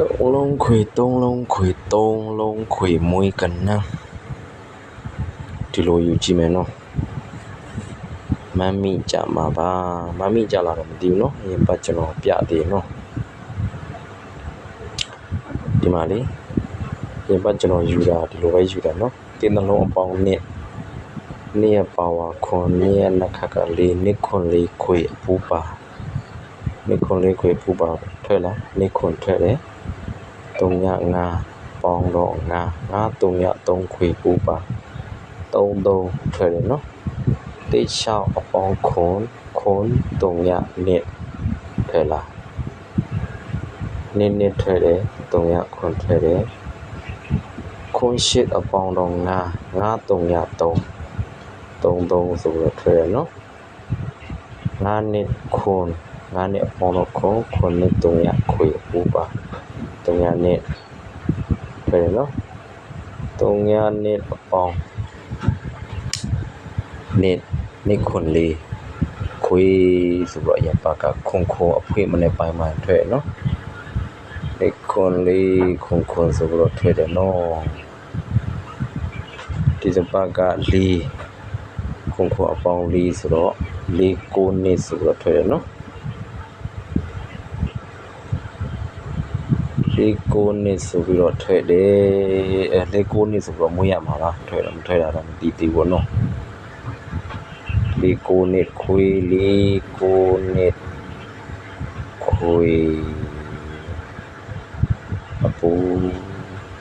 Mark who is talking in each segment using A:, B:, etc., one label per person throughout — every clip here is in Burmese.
A: သုံးလုံးခွေသုံးလုံးခွေသုံးလုံးခွေမွေးကနန်းဒီလိုယူကြည့်မယ်နော်မမ်းမိကြမှာပါမမ်းမိကြလာတော့မသိဘူးနော်အရင်ပတ်ကျွန်တော်ပြသေးနော်ဒီမှာလေအရင်ပတ်ကျွန်တော်ယူတာဒီလိုပဲယူတာနော်တင်းနှလုံးအပေါင်းနဲ့နေ့ရက်ပါဝါခွန်နေ့ရက်နှစ်ခါကလေးနှစ်ခွန်လေးခွေအပူပါနှစ်ခွန်လေးခွေအပူပါထွက်လာနှစ်ခွန်ထွက်တယ် 3ည5ပေါင်းတော့5 5 3ည3ခွေပူပါ3 3ထွက်တယ်နော်တိတ်ချောက်အပေါင်းခွန်ခွန်3ညနှစ်ထွက်လာနှစ်နှစ်ထွက်တယ်3ညခွန်ထွက်တယ်ခွန်ရှစ်အပေါင်းတော့5 5 3ည3 3 3ဆိုတော့ထွက်ရနော်5နှစ်ခွန်5နှစ်အပေါင်းတော့ခွန်ခွန်နှစ်3ညခွေပူပါ 3ညနှစ်ထွက်ရနော်3ညနှစ်အပေါင်းနှစ်နှစ်ခွန်လေးခွေဆိုတော့အရင်ပါကခွန်ခွန်အဖွင့်မနဲ့ပိုင်းမှထွက်ရနော်နှစ်ခွန်လေးခွန်ခွန်ဆိုတော့ထွက်တယ်နော်ဒီစပါကလေးခုံခုံအပေါင်းလေးဆိုတော့လေးကိုနှစ်ဆိုတော့ထွက်ရနော် လေးကိုနှစ်ဆိုပြီးတော့ထွက်တယ်အဲလေးကိုနှစ်ဆိုတော့မွေးရမှာလားထွက်တော့မထွက်တာတော့မသိသေးဘူးနော်လေးကိုနှစ်ခွေးလေးကိုနှစ်ခွေးအပူ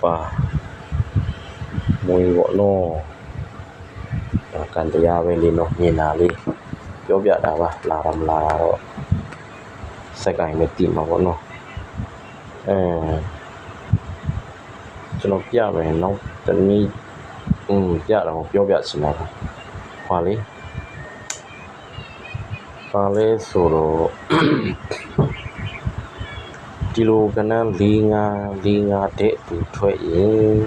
A: ပါမွေးပေါ့နော်ဒါကန်တရားပဲလေးနော်မြင်တာလေးပြောပြတာပါလာတော့မလာတာတော့စက်ကင်ပဲတည်မှာပေါ့နော် အဲကျွန်တော်ပြမယ်နောက်တနည်းอืมပြတော့ပြောပြချင်တာပါဟွာလေးပါလဲဆိုတော့ဒီလိုကနန်း၄၅၄၅တဲ့သူထွက်ရင်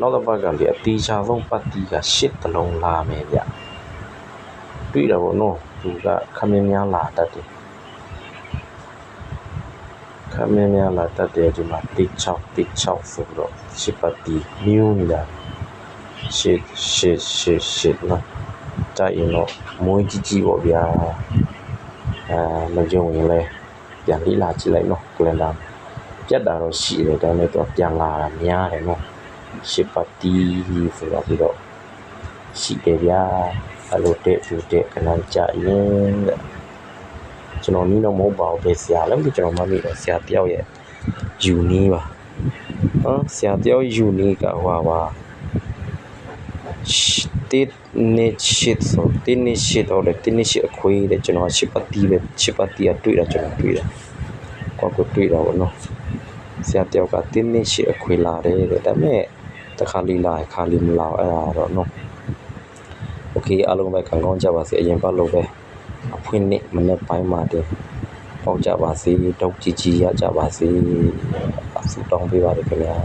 A: နောက်တစ်ပတ်ကလေအတီချာဆုံးပတ်တီက၈တလုံးလာမယ်ဗျတွေ့တာပေါ့နော်သူကခမင်းများလာတတ်တယ် ခမင်းများလာတတ်တယ်ဒီမှာတိ6တိ6ဆိုတော့၈ပတ်တီမြူးနေတာရှစ်ရှစ်ရှစ်ရှစ်နော်ကြိုက်ရင်တော့မွေးကြီးကြီးပေါ့ဗျာအဲမကြုံရင်လဲပြန်လေးလာကြည့်လိုက်နော်ကလန်ဒါပြတ်တာတော့ရှိတယ်ဒါပေမဲ့တော့ပြန်လာတာများတယ်နော်ရှစ်ပတ်တီဆိုတော့ပြီးတော့ရှိတယ်ဗျာအဲ့လိုတဲ့ပြတဲ့ခဏကြရင်တဲ့ ကျွန်တော်နီးတော့မဟုတ်ပါဘူးပဲဆရာလည်းမသိကျွန်တော်မမိတော့ဆရာတယောက်ရဲ့ယူနီးပါဟမ်ဆရာတယောက်ယူနီးကဟွာပါတစ်နေချစ်ဆိုတင်းနေချစ်တော့လေတင်းနေချစ်အခွေးတဲ့ကျွန်တော်ရှစ်ပတ်တီပဲရှစ်ပတ်တီကတွေ့တာကျွန်တော်တွေ့တာကိုယ့်ကိုတွေ့တာပေါ့နော်ဆရာတယောက်ကတင်းနေချစ်အခွေးလာတယ်တဲ့ဒါပေမဲ့ တခါလေးလာခါလေးမလာအဲ့ဒါတော့နော်โอเคအားလုံးပဲခံကောင်းကြပါစေအရင်ပတ်လို့ပဲအ ဖွင့်နေ့မနေ့ပိုင်းမှာတင်ပေါက်ကြပါစေတောက်ကြည်ကြည်ရကြပါစေအဆူတောင်းပေးပါရခင်ဗျာ